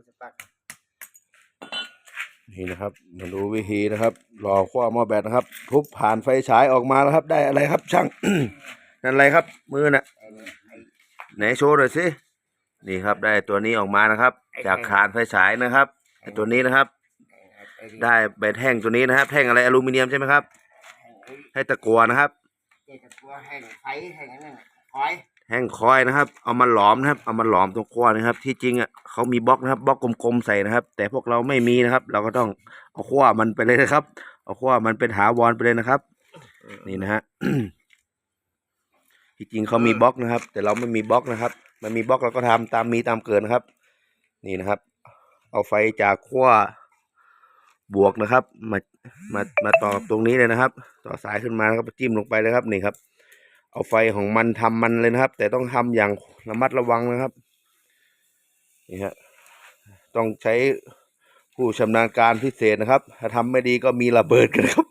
รู้สึกปักนี่นะครับมาดูวิธีนะครับรอขั้วหม้อแบตนะครับ ทุบผ่านไฟฉายออกมาแล้วครับ ได้อะไรครับช่าง นั่นอะไรครับ มือน่ะไอ้นี่ไอ้ไหนโชว์หน่อยสินี่ครับ ได้ตัวนี้ออกมานะครับ จากคานไฟฉายนะครับตัวนี้นะครับ ได้แบตแท่งตัวนี้นะครับแท่งอะไรอลูมิเนียมใช่ไหมครับ ให้ตะกัวนะครับตะกัวแห้งไฟแห้งนั่นน่ะคอย แห้งคอยนะครับ เอามาหลอมนะครับ เอามาหลอมตรงขั้วนะครับ ที่จริงอะเขามีบล็อกนะครับบล็อกกลมๆใส่นะครับ แต่พวกเราไม่มีนะครับ เราก็ต้องเอาขั้วมันไปเลยนะครับ เอาขั้วมันเป็นหาวรไปเลยนะครับ นี่นะฮะที่จริงเขามีบล็อกนะครับ แต่เราไม่มีบล็อกนะครับ มันมีบล็อกเราก็ทำตามมีตามเกิดนะครับ นี่นะครับ เอาไฟจากขั้วบวกนะครับ มามามาต่อตรงนี้เลยนะครับ ต่อสายขึ้นมาแล้วก็จิ้มลงไปเลยครับนี่ครับ เอาไฟของมันทำมันเลยนะครับ แต่ต้องทำอย่างระมัดระวังนะครับนี่ฮะต้องใช้ผู้ชำนาญการพิเศษนะครับ ถ้าทำไม่ดีก็มีระเบิดกันครับ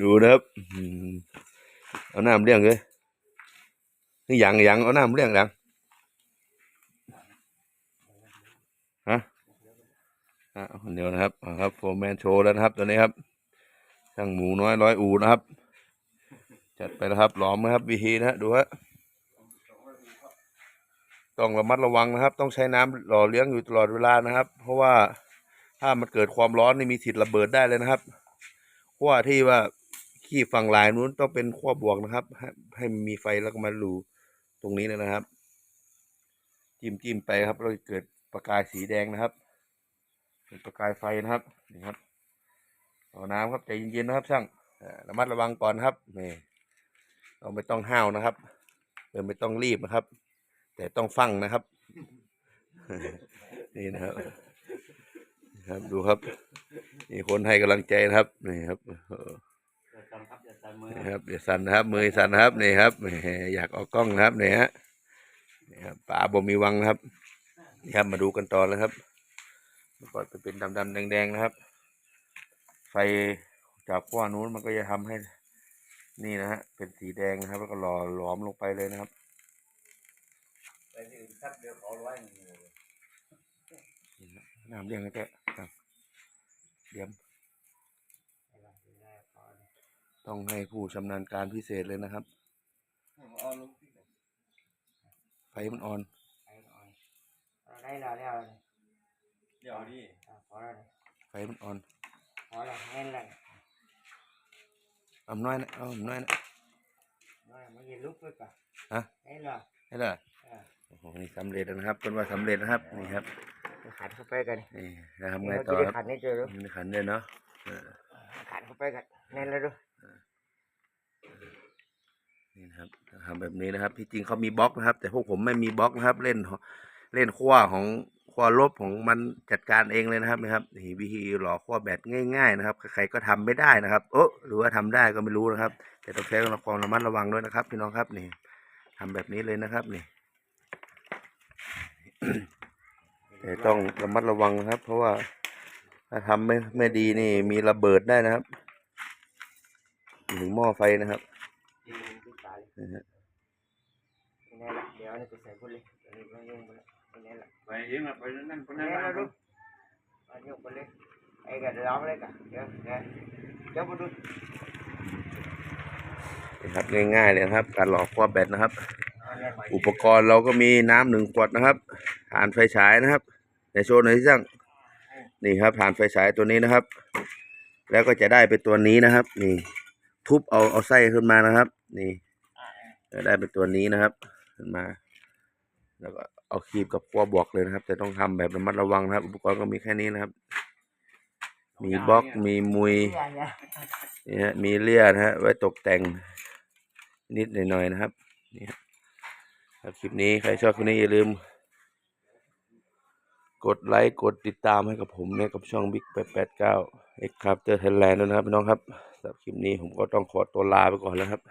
ดูนะครับเอาน้ำเลี้ยงเลยนี่ยังยังเอาน้ำเลี้ยงยังฮะอะเอาคนเดียวนะครับครับโฟร์แมนโชว์แล้วนะครับตัวนี้ครับ ช่างหมูน้อยร้อยอูนะครับ จัดไปนะครับหลอมนะครับวิธีนะฮะดูฮะต้องระมัดระวังนะครับ ต้องใช้น้ำหล่อเลี้ยงอยู่ตลอดเวลานะครับ เพราะว่าถ้ามันเกิดความร้อนนี่มีสิทธิ์ระเบิดได้เลยนะครับขั้วที่ว่าขี้ฝั่งลายนู้นต้องเป็นขั้วบวกนะครับ ให้ให้มีไฟแล้วก็มารูตรงนี้เลยนะครับ จิ้มจิ้มไปครับเราจะเกิดประกายสีแดงนะครับ เป็นประกายไฟนะครับนี่ครับ ต่อน้ำครับใจเย็นๆนะครับช่างระมัดระวังก่อนครับนี่เราไม่ต้องห้าวนะครับเออไม่ต้องรีบนะครับ แต่ต้องฟังนะครับ นี่นะครับครับดูครับนี่คนให้กำลังใจนะครับนี่ครับเอออย่าจำครับอย่าจำมือนี่ครับเดี๋ยวสั่นนะครับ มือสั่นนะครับนี่ครับอยากออกกล้องนะครับนี่ฮะนี่ครับป่าบ่มีวังนะครับนี่ครับมาดูกันต่อเลยครับเมื่อก่อนจะเป็นดำๆแดงๆนะครับ ไฟจากขั้วนู้นมันก็จะทำให้นี่นะฮะเป็นสีแดงนะครับ แล้วก็หล่อหลอมลงไปเลยนะครับไปที่อื่นครับเดี๋ยวขอร้อยหนึ่งเลยน้ำเลี้ยงนะแกครับเดี๋ยวไม่ได้ไม่ได้ขอเลยต้องให้ผู้ชำนาญการพิเศษเลยนะครับเอาลงที่ไหนไฟมันอ่อนไปก่อนเอาได้แล้วได้แล้วเดี๋ยวดิอะขอแล้วเลยไฟมันอ่อน ขอแล้วแน่นเลยเอาน้อยนะเอาน้อยนะน้อยมันจะลุกไปก่อนฮะได้แล้วให้เลยอะโอ้โหนี่สำเร็จแล้วนะครับเป็นว่าสำเร็จนะครับนี่ครับ ขันเข้าไปกันนี่จะทำไงเมื่อต่อกี้ครับขันนี่เจอรู้มีขันเลยเนาะเออขันเข้าไปกันแน่นเลยดูนี่นะครับทำแบบนี้นะครับที่จริงเขามีบล็อกนะครับ แต่พวกผมไม่มีบล็อกนะครับ เล่นเล่นขั้วของ ขั้วลบของมันจัดการเองเลยนะครับนะครับนี่วิธีหล่อขั้วแบตง่าย ๆ นะครับ ใครก็ทำไม่ได้นะครับโอ้หรือว่าทำได้ก็ไม่รู้นะครับ แต่ต้องใช้ความระมัดระวังด้วยนะครับ พี่น้องครับนี่ทำแบบนี้เลยนะครับนี่แต่ต้องระมัดระวังนะครับ เพราะว่าถ้าทำไม่ไม่ดีนี่มีระเบิดได้นะครับ ถึงหม้อไฟนะครับนะฮะ นี่แน่ละเดี๋ยวนี่ไปใส่พุ่นเลยเดี๋ยวนี้ก็ยุ่งไปแล้วนี่แน่ละไปยิงอะไปนั่นคนแน่นั้นละนะดูเอายุ่งไปเลยไอ้กันร้องเลยกันเดี๋ยวเดี๋ยวเดี๋ยวมาดูนะครับง่ายๆเลยนะครับ การหล่อขั้วแบตนะครับเอาแน่ไปอุปกรณ์เราก็มีน้ำหนึ่งขวดนะครับถ่านไฟฉายนะครับในโชว์หน่อยที่สั่งนี่ครับถ่านไฟฉายตัวนี้นะครับ แล้วก็จะได้เป็นตัวนี้นะครับ นี่ทุบเอาเอาไส้ขึ้นมานะครับ นี่จะได้เป็นตัวนี้นะครับ ขึ้นมา แล้วก็เอาคีบกับขั้วบวกเลยนะครับ แต่ต้องทำแบบระมัดระวังนะครับ อุปกรณ์ก็มีแค่นี้นะครับ มีบล็อกมีมุยเนี่ยเนี่ยนี่ฮะมีเลี่ยนะฮะไว้ตกแต่งนิดหน่อยๆนะครับนี่ฮะครับคลิปนี้ใครชอบคลิปนี้อย่าลืม กดไลค์กดติดตามให้กับผมเนี่ยกับช่อง Big 889 X Capter Thailand ด้วยนะครับพี่น้องครับสำหรับคลิปนี้ผมก็ต้องขอตัวลาไปก่อนแล้วครับ